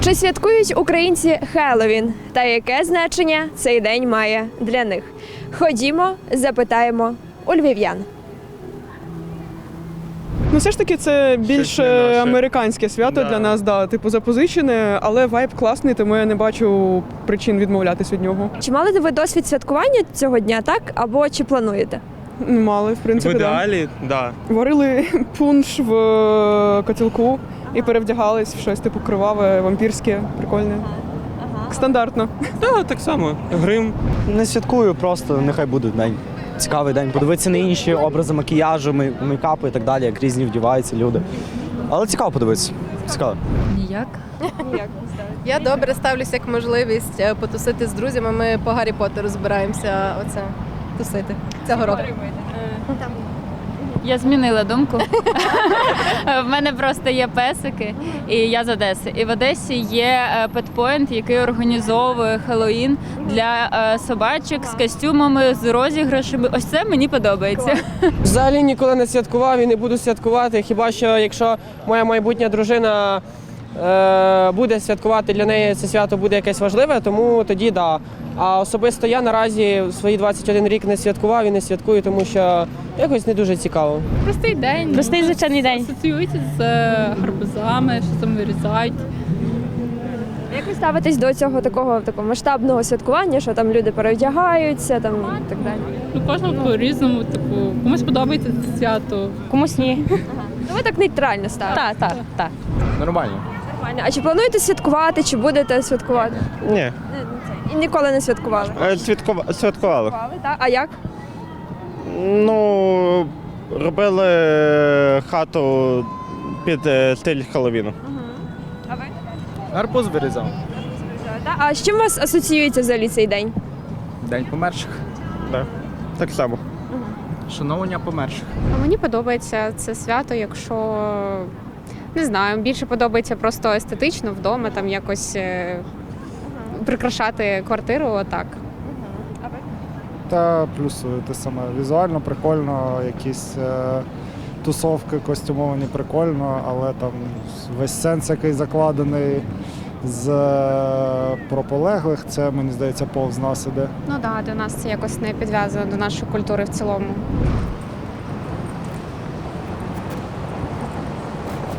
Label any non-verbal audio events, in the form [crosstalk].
Чи святкують українці Хеллоуін? Та яке значення цей день має для них? Ходімо, запитаємо у львів'ян. Ну, все ж таки, це більш е, американське свято Да. для нас, да, типу запозичене, але вайб класний, тому я не бачу причин відмовлятись від нього. Чи мали ви досвід святкування цього дня, так? Або чи плануєте? Ну, Мали, в В принципі, да. ідеалі, да. Варили [laughs] пунш в е, котілку і перевдягались в щось типу криваве, вампірське, прикольне. Стандартно. Да, так само. Грим. Не святкую, просто нехай буде день. Цікавий день. Подивитися на інші образи макіяжу, мей- мейкапу і так далі, як різні вдіваються люди. Але цікаво подивитися. Цікаво. Ніяк. Я добре ставлюся як можливість е, потусити з друзями. Ми по Гаррі Поттеру збираємося оце тусити цього року. Я змінила думку. [laughs] В мене просто є песики, і я з Одеси. І в Одесі є петпоінт, який організовує Хеллоїн для е, собачок з костюмами, з розіграшами. Ось це мені подобається. Взагалі ніколи не святкував і не буду святкувати. Хіба що якщо моя майбутня дружина е, буде святкувати для неї це свято буде якесь важливе, тому тоді да. А особисто я наразі в свої 21 рік не святкував і не святкую, тому що якось не дуже цікаво. Простий день. Простий, звичайний день. Асоціюється з е, гарбузами, що там вирізають. Як ви ставитесь до цього такого такого масштабного святкування, що там люди перевдягаються, там і так далі? Ну, кожному по-різному, типу, комусь подобається це свято. Комусь ні. Ну ви так нейтрально ставите. Так, так, так. Нормально. Нормально. А чи плануєте святкувати, чи будете святкувати? Ні. І ніколи не святкували. Е, Святкува... Святкували. Так? А як? Ну, робили хату під е, стиль Хеллоуіну. А ви? Гарбуз вирізав. А з чим у вас асоціюється взагалі цей день? День померших. Да. Так само. Шановання померших. А Мені подобається це свято, якщо не знаю, більше подобається просто естетично вдома, там якось е, прикрашати квартиру. Отак. Та плюс е, те саме візуально прикольно, якісь е, тусовки костюмовані прикольно, але там весь сенс, який закладений з е, прополеглих, це мені здається повз нас іде. Ну так, да, для нас це якось не підв'язано до нашої культури в цілому.